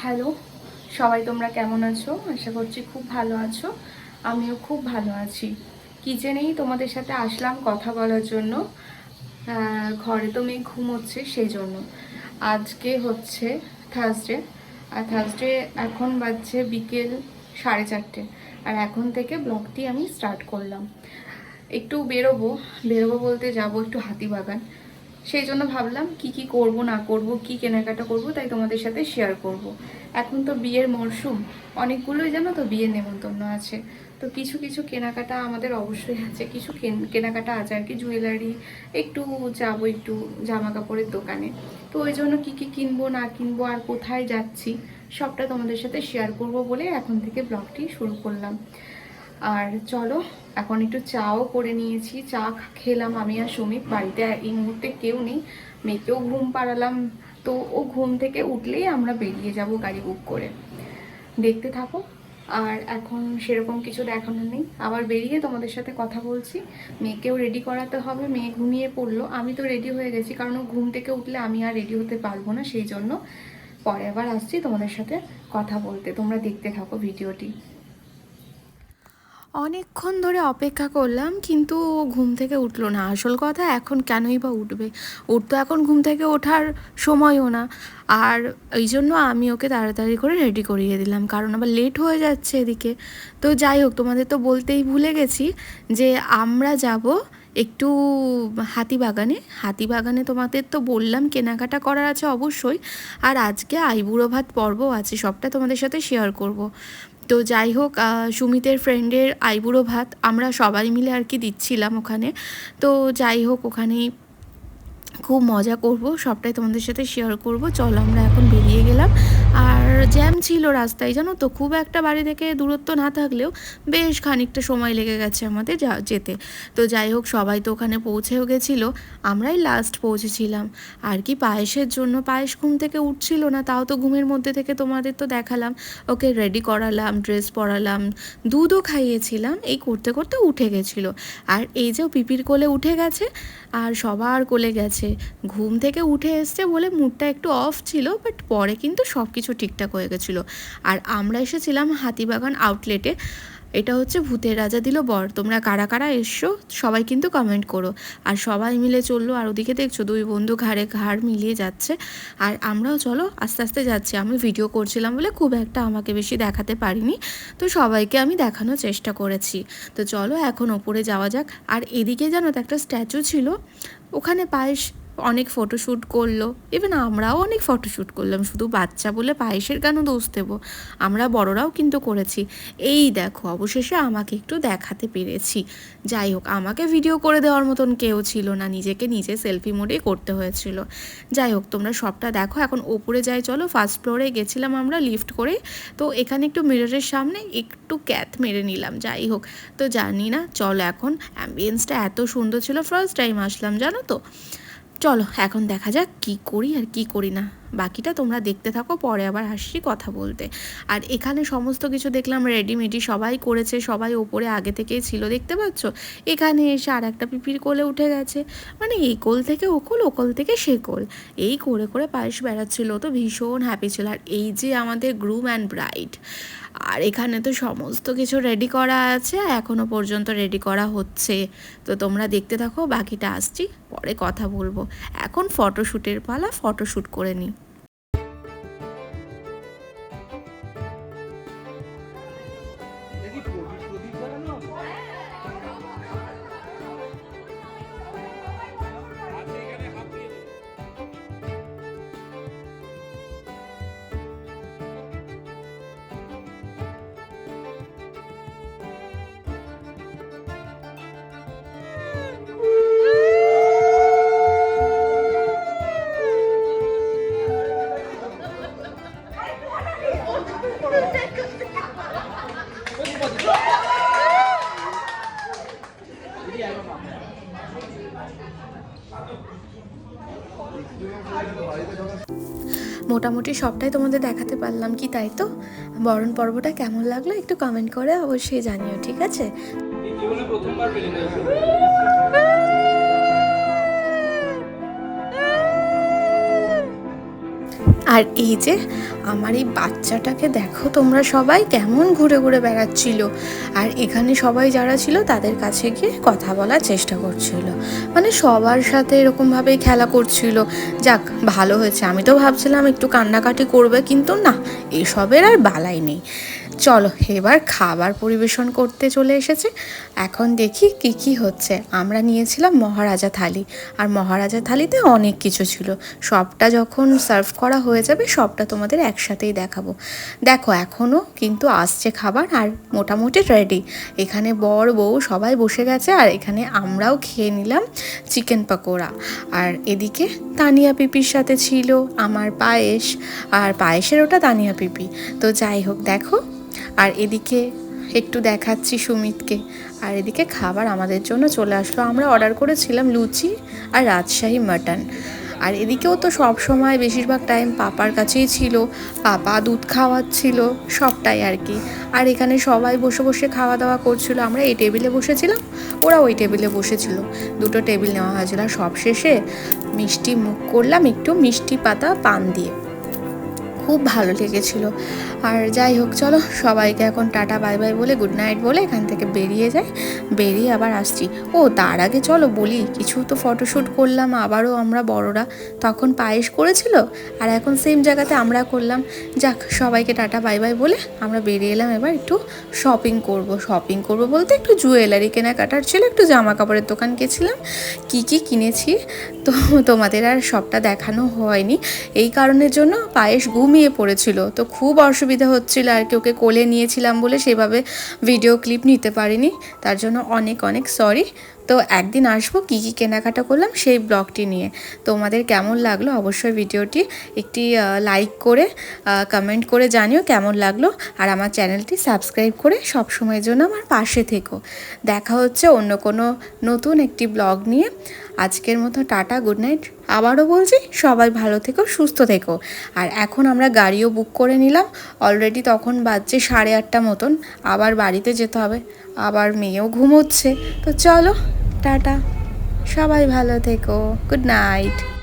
Hello, সবাই তোমরা কেমন আছো? আশা করছি খুব ভালো আছো। আমিও খুব ভালো আছি। কিচেনেই তোমাদের সাথে আসলাম কথা বলার জন্য। ঘরে তো মেয়ে ঘুমোচ্ছে সেই জন্য আজকে হচ্ছে থার্সডে আর থার্সডে এখন বাজছে বিকেল সাড়ে চারটে। আর এখন থেকে ব্লগটি আমি স্টার্ট করলাম। একটু বেরোবো। বেরোবো বলতে যাব একটু হাতিবাগান। সেই জন্য ভাবলাম কি কি করব, না করব, কি কেনাকাটা করব, তাই তোমাদের সাথে শেয়ার করব। এখন তো বিয়ের মরশুম, অনেকগুলোই জানো তো বিয়ের নেমন্তন্ন আছে। তো কিছু কিছু কেনাকাটা আমাদের অবশ্যই আছে। কিছু কেন- কেনাকাটা আছে আর কি জুয়েলারি একটু যাব একটু জামা কাপড়ের দোকানে। তো ওই জন্য কী কী কিনবো, না কিনবো, আর কোথায় যাচ্ছি, সবটা তোমাদের সাথে শেয়ার করব বলে এখন থেকে ব্লগটি শুরু করলাম। আর চলো এখন একটু চাও করে নিয়েছি, চা খেলাম আমি আর সুমিত, বাড়িতে এই মুহূর্তে কেউ নেই, মেয়েকেও ঘুম পাড়ালাম। তো ও ঘুম থেকে উঠলেই আমরা বেরিয়ে যাব গাড়ি বুক করে। দেখতে থাকো। আর এখন সেরকম কিছু দেখানো নেই। আবার বেরিয়ে তোমাদের সাথে কথা বলছি। মেয়েকেও রেডি করাতে হবে, মেয়ে ঘুমিয়ে পড়ল। আমি তো রেডি হয়ে গেছি, কারণ ও ঘুম থেকে উঠলে আমি আর রেডি হতে পারব না, সেই জন্য পরে আবার আসছি তোমাদের সাথে কথা বলতে। তোমরা দেখতে থাকো ভিডিওটি। অনেকক্ষণ ধরে অপেক্ষা করলাম, কিন্তু ঘুম থেকে উঠল না। আসল কথা, এখন কেনই বা উঠবে? ওর তো এখন ঘুম থেকে ওঠার সময়ও না। আর এই জন্য আমি ওকে তাড়াতাড়ি করে রেডি করিয়ে দিলাম, কারণ আবার লেট হয়ে যাচ্ছে এদিকে। তো যাই হোক, তোমাদের তো বলতেই ভুলে গেছি যে আমরা যাব একটু হাতিবাগানে হাতিবাগানে তোমাদের তো বললাম, কেনাকাটা করার আছে অবশ্যই। আর আজকে আইবুড়ো ভাত পর্বও আছে, সবটা তোমাদের সাথে শেয়ার করব। তো যাই হোক সুমিতের ফ্রেন্ডের আইবুড়ো ভাত আমরা সবাই মিলে আর কি দিচ্ছিলাম ওখানে। তো যাই হোক, ওখানেই খুব মজা করব, সবটাই তোমাদের সাথে শেয়ার করব। চলো, আমরা এখন বেরিয়ে গেলাম। আর জ্যাম ছিল রাস্তায়, জানো তো? খুব একটা বাড়ি থেকে দূরত্ব না থাকলেও বেশ খানিকটা সময় লেগে গেছে আমাদের যা, যেতে। তো যাই হোক, সবাই তো ওখানে পৌঁছেও গেছিল, আমরাই লাস্ট পৌঁছেছিলাম। আর কি পায়েসের জন্য, পায়েস ঘুম থেকে উঠছিল না, তাও তো ঘুমের মধ্যে থেকে তোমাদের তো দেখালাম। ওকে রেডি করালাম ড্রেস পরালাম, দুধও খাইয়েছিলাম, এই করতে করতে উঠে গেছিল। আর এই যে পিপির কোলে উঠে গেছে, আর সবার কোলে গেছে। ঘুম থেকে উঠে এসছে বলে মুডটা একটু অফ ছিল বাট পরে কিন্তু সব কিছু ঠিকঠাক হয়ে গেছিল। আর আমরা এসেছিলাম হাতিবাগান আউটলেটে এটা হচ্ছে ভূতের রাজা দিল বর। তোমরা কারা কারা এসছো, সবাই কিন্তু কমেন্ট করো। আর সবাই মিলে চলল, আর ওদিকে দেখছ দুই বন্ধু ঘাড়ে ঘাড় মিলিয়ে যাচ্ছে। আর আমরাও চলো, আস্তে আস্তে যাচ্ছি। আমি ভিডিও করছিলাম বলে খুব একটা আমাকে বেশি দেখাতে পারিনি। তো সবাইকে আমি দেখানোর চেষ্টা করেছি। তো চলো এখন ওপরে যাওয়া যাক। আর এদিকে জানো তো একটা স্ট্যাচু ছিল। ওখানে পায়েস অনেক ফটোশ্যুট করল। ইভেন আমরাও অনেক ফটোশ্যুট করলাম, শুধু বাচ্চা বলে পায়েসের কেন দোষ দেবো? আমরা বড়রাও কিন্তু করেছি। এই দেখো, অবশেষে আমাকে একটু দেখাতে পেরেছি। যাই হোক, আমাকে ভিডিও করে দেওয়ার মতন কেউ ছিল না, নিজেকে নিজে সেলফি মোডেই করতে হয়েছিল। যাই হোক, তোমরা সবটা দেখো, এখন ওপরে যাই, চলো ফার্স্ট ফ্লোরে গেছিলাম আমরা লিফট করে। তো এখানে একটু মিররের সামনে একটু ক্যাথ মেরে নিলাম, যাই হোক। তো জানি না, চলো এখন অ্যাম্বিয়েন্সটা এত সুন্দর ছিল ফার্স্ট টাইম আসলাম, জানো তো? চলো এখন দেখা যাক কি করি আর কি করি না। বাকিটা তোমরা দেখতে থাকো, পরে আবার আসছি কথা বলতে। আর এখানে সমস্ত কিছু দেখলাম রেডিমেডি সবাই করেছে, সবাই ওপরে আগে থেকেই ছিল, দেখতে পাচ্ছ? এখানে এসে আর একটা পিপির কোলে উঠে গেছে। মানে এই কোল থেকে ও কোল ও কোল থেকে সে কোল। এই করে করে পায়েস বেড়াচ্ছিল তো ভীষণ হ্যাপি ছিল। আর এই যে আমাদের গ্রুম অ্যান্ড ব্রাইড আর এখানে তো সমস্ত কিছু রেডি করা আছে এখনও পর্যন্ত রেডি করা হচ্ছে। তো তোমরা দেখতে থাকো, বাকিটা আসছি, পরে কথা বলব। এখন ফটোশ্যুটের পালা ফটোশ্যুট করে নিই মোটামুটি সবটাই তোমাদের দেখাতে পারলাম কি তাই তো? বরণ পর্বটা কেমন লাগল একটু কমেন্ট করে অবশ্যই জানিও, ঠিক আছে? প্রথমবার আর এই যে আমার এই বাচ্চাটাকে দেখো তোমরা সবাই কেমন ঘুরে ঘুরে বেড়াচ্ছিল। আর এখানে সবাই যারা ছিল তাদের কাছে গিয়ে কথা বলার চেষ্টা করছিল। মানে সবার সাথে এরকমভাবেই খেলা করছিল। যাক, ভালো হয়েছে। আমি তো ভাবছিলাম একটু কান্নাকাটি করবে, কিন্তু না, এসবের আর বালাই নেই। চলো, এবার খাবার পরিবেশন করতে চলে এসেছে। এখন দেখি কি কি হচ্ছে। আমরা নিয়েছিলাম মহারাজা থালি। আর মহারাজা থালিতে অনেক কিছু ছিল। সবটা যখন সার্ভ করা হয়ে যাবে, সবটা তোমাদের একসাথেই দেখাবো। দেখো এখনও কিন্তু আসছে খাবার আর মোটামুটি রেডি এখানে বর, বউ সবাই বসে গেছে আর এখানে আমরাও খেয়ে নিলাম চিকেন পকোড়া। আর এদিকে তানিয়া পিপির সাথে ছিল আমার পায়েস। আর পায়েসের ওটা তানিয়া পিপি। তো যাই হোক, দেখো আর এদিকে একটু দেখাচ্ছি সুমিতকে। আর এদিকে খাবার আমাদের জন্য চলে আসলো। আমরা অর্ডার করেছিলাম লুচি আর রাজশাহী মাটন আর এদিকেও তো সব সময় বেশিরভাগ টাইম পাপার কাছেই ছিল। পাপা দুধ খাওয়াচ্ছিল সবটাই আর কি। আর এখানে সবাই বসে বসে খাওয়া দাওয়া করছিল। আমরা এই টেবিলে বসেছিলাম, ওরা ওই টেবিলে বসেছিল। দুটো টেবিল নেওয়া হয়েছিল। সব শেষে মিষ্টি মুখ করলাম একটু মিষ্টি পাতা পান দিয়ে। খুব ভালো লেগেছিল। আর যাই হোক, চলো সবাইকে এখন টাটা, বাই বাই বলে গুড নাইট বলে এখান থেকে বেরিয়ে যাই। বেরিয়ে আবার আসছি। ও, তার আগে চলো বলি, কিছু তো ফটোশ্যুট করলাম, আবারও আমরা বড়রা। তখন পায়েস করেছিল? আর এখন সেম জায়গাতে আমরা করলাম। যাক, সবাইকে টাটা, বাই বাই বলে আমরা বেরিয়ে এলাম এবার একটু শপিং করব। শপিং করব বলতে একটু জুয়েলারি কেনাকাটার ছিল, একটু জামা কাপড়ের দোকান গেছিলাম। কি কি কিনেছি? তো তোমাদের আর সবটা দেখানো হয়নি। এই কারণের জন্য পায়েস ঘুমিয়ে পড়েছিল। তো খুব অসুবিধা হচ্ছিল আর কি, ওকে কোলে নিয়েছিলাম বলে সেভাবে ভিডিও ক্লিপ নিতে পারিনি। তার জন্য অনেক অনেক সরি তো একদিন আসব, কী কী কেনাকাটা করলাম সেই ব্লগটি নিয়ে। তোমাদের কেমন লাগল অবশ্যই ভিডিওটি একটি লাইক করে কমেন্ট করে জানিও কেমন লাগল। আর আমার চ্যানেলটি সাবস্ক্রাইব করে সব সময়ের জন্য আমার পাশে থেকো। দেখা হচ্ছে অন্য কোনো নতুন একটি ব্লগ নিয়ে। আজকের মতো টাটা গুড নাইট আবারও বলছি, সবাই ভালো থেকো, সুস্থ থেকো। আর এখন আমরা গাড়িও বুক করে নিলাম। অলরেডি তখন বাজছে সাড়ে আটটা মতন। আবার বাড়িতে যেতে হবে। আবার মেয়েও ঘুমোচ্ছে। তো চলো, টাটা। সবাই ভালো থেকো। Good night